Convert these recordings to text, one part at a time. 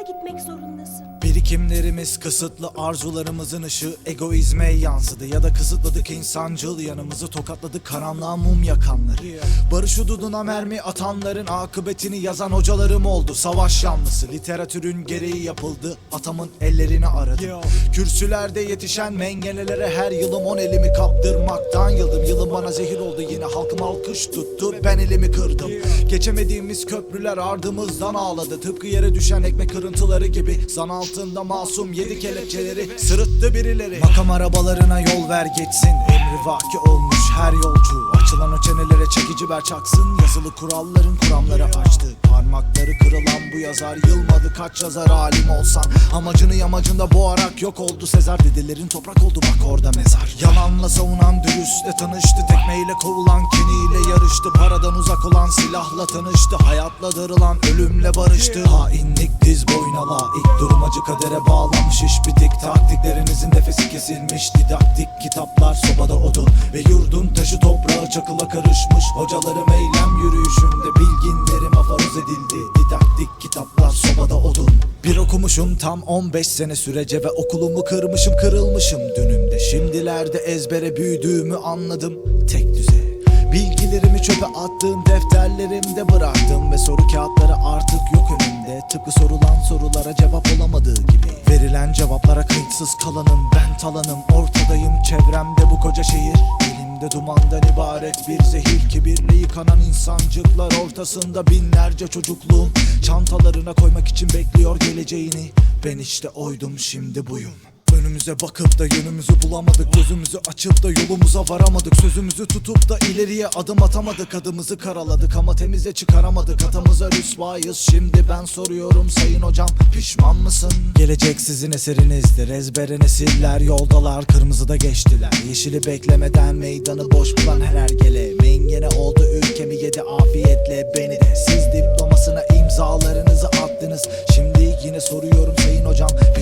okula gitmek zorundasın. Birikimlerimiz kısıtlı arzularımızın ışığı egoizme yansıdı. Ya da kısıtladık insancıl yanımızı tokatladık karanlığa mum yakanları. Barış hududuna mermi atanların akıbetini yazan hocalarım oldu. Savaş yanlısı literatürün gereği yapıldı. Atamın ellerini aradım. Kürsülerde yetişen mengenelere her yılım on elimi kaptırmaktan yıldım. Yılım bana zehir oldu yine halkım alkış tuttu. Ben elimi kırdım. Geçemediğimiz köprüler ardımızdan ağladı. Tıpkı yere düşen ekmek kırıntıları gibi. Zan altında masum yedi kelepçeleri Sırıttı birileri. Makam arabalarına yol ver geçsin. Emri vaki olmuş her yolcu. Açılan o çenelere çekici ver çaksın. Yazılı kuralların kuramları açtı. Parmakları kırılan bu yazar Yılmadı kaç yazar alim olsan. Amacını yamacında boğarak yok oldu Sezar. Dedelerin toprak oldu bak orada mezar. Yalanla savunan dürüstle tanıştı. Tekmeyle kovulan kiniyle yarıştı. Paradan uzak olan silahla tanıştı. Hayatla darılan ölümle barıştı. Hainlik diz boyuna layık Durmacı kadere bağlanmış iş. Bitik Taktiklerinizin nefesi kesilmiş. Didaktik kitaplar sobada odun Ve yurdun taşı toprağı çakıla karışmış. Hocalarım eylem yürüyüşünde Bilginlerim afaroz edildi. Didaktik kitaplar sobada odun. Bir okumuşum tam 15 sene sürece Ve okulumu kırmışım kırılmışım. Dünümde Şimdilerde ezbere büyüdüğümü anladım. Tek düze Bilgilerimi çöpe attığım defterlerimde bıraktım Ve soru kağıtları artık yok önümde. Tıpkı sorulan sorulara cevap olamadığı gibi. Verilen cevaplara kayıtsız kalanım ben talanım. Ortadayım çevremde bu koca şehir. Elimde dumandan ibaret bir zehir. Kibirle yıkanan insancıklar ortasında binlerce çocukluğum. Çantalarına koymak için bekliyor geleceğini. Ben işte oydum şimdi buyum Önümüze bakıp da yönümüzü bulamadık. Gözümüzü açıp da yolumuza varamadık. Sözümüzü tutup da ileriye adım atamadık. Adımızı karaladık ama temize çıkaramadık. Atamıza rüsvayız. Şimdi ben soruyorum sayın hocam Pişman mısın? Gelecek sizin eserinizdir. Ezbere nesiller yoldalar. Kırmızıda geçtiler. Yeşili beklemeden meydanı boş bulan her ergele. Mengene oldu ülkemi yedi afiyetle. Beni de Siz diplomasına imzalarınızı attınız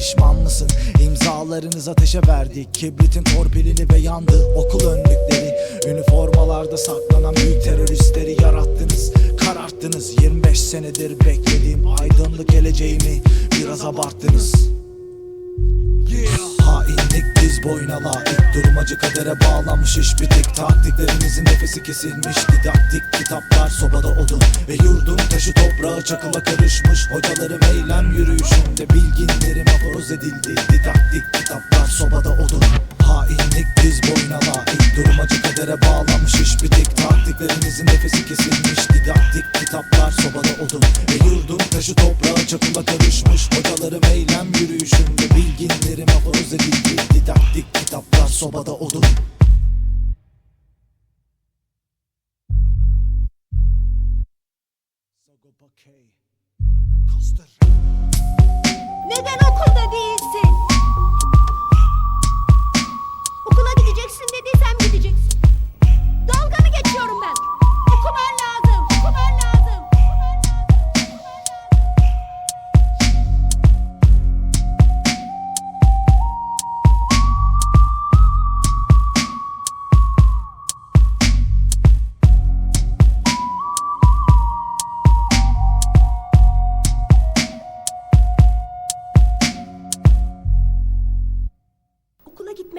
pişman mısın? İmzalarınız ateşe verdik Kibritin torpilini ve yandı okul önlükleri. Üniformalarda saklanan büyük teröristleri yarattınız Kararttınız. 25 senedir beklediğim aydınlık geleceğimi biraz abarttınız Hainlik diz boyuna layık Durmacı kadere bağlanmış iş. Bitik Taktiklerinizin nefesi kesilmiş. Didaktik kitaplar sobada odun Ve yurdun taşı toprağı çakıla karışmış. Hocalarım eylem yürüyüşünde Bilginlerim aforoz edildi. Didaktik kitaplar sobada odun. Hainlik diz boyuna layık Durmacı kadere bağlanmış iş. Bitik Taktiklerinizin nefesi kesilmiş. Didaktik kitaplar sobada odun Ve yurdun taşı toprağı çakıla karışmış. Hocalarım eylem bouquet.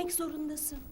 vermek zorundasın.